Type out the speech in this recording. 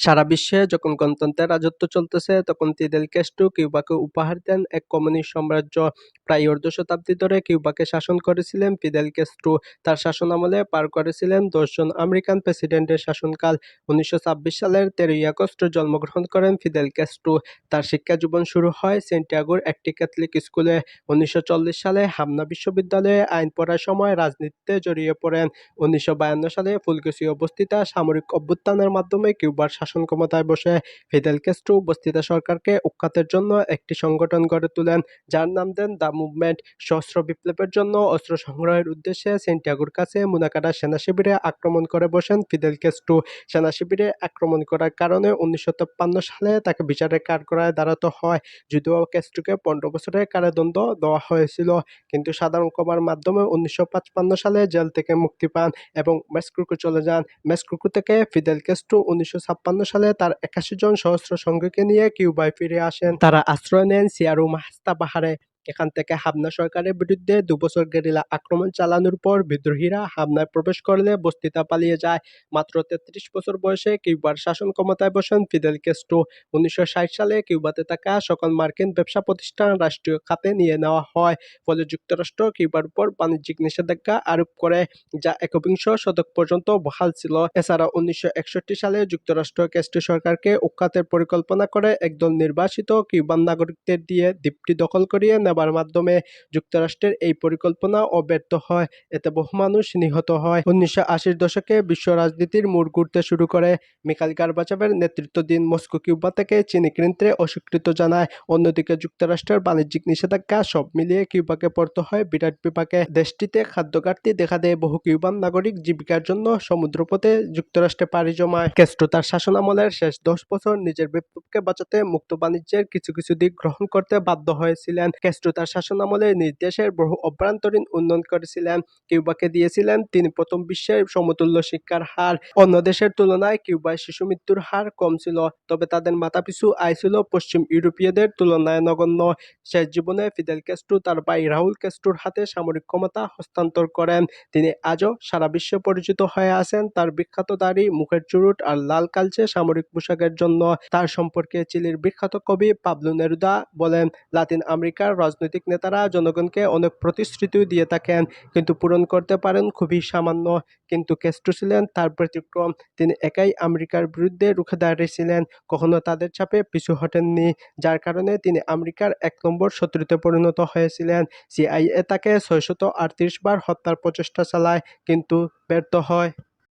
সারা বিশ্বে যখন গণতন্ত্রের রাজত্ব চলতেছে, তখন ফিদেল ক্যাস্ট্রো কিউবাকে উপহার দেন এক কমিউনিস্ট সাম্রাজ্য। প্রায় অর্ধ শতাব্দী ধরে কিউবাকে শাসন করেছিলেন ফিদেল ক্যাস্ট্রো তার শাসন আমলে পার করেছিলেন দশজন আমেরিকান প্রেসিডেন্টের শাসনকাল। উনিশশো ছাব্বিশ সালের তেরোই আগস্ট জন্মগ্রহণ করেন ফিদেল ক্যাস্ট্রো তার শিক্ষা জীবন শুরু হয় সেন্টিয়াগোর একটি ক্যাথলিক স্কুলে। উনিশশো চল্লিশ সালে হামনা বিশ্ববিদ্যালয়ে আইন পড়ার সময় রাজনীতিতে জড়িয়ে পড়েন। উনিশশো বায়ান্ন সালে ফুলকুসি অবস্থিত সামরিক অভ্যুত্থানের মাধ্যমে কিউবার ক্ষমতায় বসে ফিদেল ক্যাস্ট্রো উপস্থিত সরকারকে উৎখাতের জন্য একটি সংগঠন গড়ে তোলেন, যার নাম দেন দ্য মুভমেন্ট সশস্ত্র বিপ্লবের জন্য অস্ত্র সংগ্রহের উদ্দেশ্যে সেন্টিয়াগোর কাছে মুনাকাটা সেনা শিবিরে আক্রমণ করে বসেন ফিদেল ক্যাস্ট্রো সেনা শিবিরে আক্রমণ করার কারণে উনিশশো সালে তাকে বিচারের কাঠগড়ায় দাঁড়াতে হয়, যদিও ক্যাস্ট্রোকে পনেরো বছরের কারাদণ্ড দেওয়া হয়েছিল, কিন্তু সাধারণ কমার মাধ্যমে উনিশশো সালে জেল থেকে মুক্তি পান এবং মেক্সিকো চলে যান। মেক্সিকো থেকে ফিদেল ক্যাস্ট্রো উনিশশো ছাপ্পান্ন সালে তার একাশি জন সহস্র সঙ্গীকে নিয়ে কিউবায় ফিরে আসেন। তারা আশ্রয় নেন সিয়ারু মাহাস্তা পাহাড়ে। এখান থেকে হাবনা সরকারের বিরুদ্ধে দুবছর গেরিলা আক্রমণ চালানোর পর বিদ্রোহীরা হাবনায় প্রবেশ করলে বস্তিতা পালিয়ে যায়। মাত্র তেত্রিশ বছর বয়সে কিউবার শাসন ক্ষমতায় বসেন ফিদেল ক্যাস্ট্রো উনিশশো সালে কিউবাতে থাকা সকল মার্কিন ব্যবসা প্রতিষ্ঠান রাষ্ট্রীয় খাতে নিয়ে নেওয়া হয়। ফলে যুক্তরাষ্ট্র কিউবার উপর বাণিজ্যিক নিষেধাজ্ঞা আরোপ করে, যা একবিংশ শতক পর্যন্ত বহাল ছিল। এছাড়া উনিশশো একষট্টি সালে যুক্তরাষ্ট্র ক্যাস্ট্রো সরকারকে উৎখাতের পরিকল্পনা করে একদল নির্বাসিত কিউবান নাগরিকদের দিয়ে দ্বীপটি দখল করিয়ে নেবার মাধ্যমে যুক্তরাষ্ট্রের এই পরিকল্পনা অব্যর্থ হয়। এতে বহু মানুষ নিহত হয়। উনিশশো আশির দশকে বিশ্ব রাজনীতির মোড় ঘুরতে শুরু করে। মিখাইল গারবাচেভের নেতৃত্বাধীন মস্কো কিউবা থেকে চিনি কিনতে অস্বীকৃত জানায়। অন্যদিকে যুক্তরাষ্ট্রের বাণিজ্যিক নিষেধাজ্ঞা সব মিলিয়ে কিউবাকে পড়তে হয় বিরাট বিপাকে। দেশটিতে খাদ্য ঘাটতি দেখা দেয় বহু কিউবান নাগরিক জীবিকার জন্য সমুদ্রপথে যুক্তরাষ্ট্রে পাড়ি জমায়। ক্যাস্ট্রো তার শাসনামলের শেষ দশ বছর নিজের বিপ্লবকে বাঁচাতে মুক্ত বাণিজ্যের কিছু কিছু দিক গ্রহণ করতে বাধ্য হয়েছিলেন। ক্যাস্ট্রো তার শাসনামলে নিজ দেশের বহু অভ্যন্তরীণ উন্নয়ন করেছিলেন। কিউবাকে দিয়েছিলেন তিনি প্রথম বিশ্বের সমতুল্য শিক্ষার হার। অন্য দেশের তুলনায় কিউবায় শিশু মৃত্যুর হার কম ছিল, তবে তাদের মাথাপিছু আয় ছিল পশ্চিম ইউরোপীয়দের তুলনায় নগণ্য। শেষ জীবনে ফিদেল ক্যাস্ট্রো তার ভাই রাহুল ক্যাস্ট্রোর হাতে সামরিক ক্ষমতা হস্তান্তর করেন। তিনি আজও সারা বিশ্বে পরিচিত হয়ে আছেন তার বিখ্যাত দাড়ি, মুখের চুরুট আর লাল কালচে সামরিক পোশাকের জন্য। তার সম্পর্কে চিলির বিখ্যাত কবি পাবলো নেরুদা বলেন, লাতিন আমেরিকার রাজনৈতিক নেতারা জনগণকে অনেক প্রতিশ্রুতি দিয়ে থাকেন, কিন্তু পূরণ করতে পারেন খুবই সামান্য, কিন্তু ক্যাস্ট্রো ছিলেন, তার ব্যতিক্রম। তিনি একাই আমেরিকার বিরুদ্ধে রুখে দাঁড়িয়েছিলেন, কখনো তাদের চাপে পিছু হটেননি, যার কারণে তিনি আমেরিকার এক নম্বর শত্রুতে পরিণত হয়েছিলেন। সিআইএ তাকে ছয়শত বার হত্যার প্রচেষ্টা চালায়, কিন্তু ব্যর্থ হয়।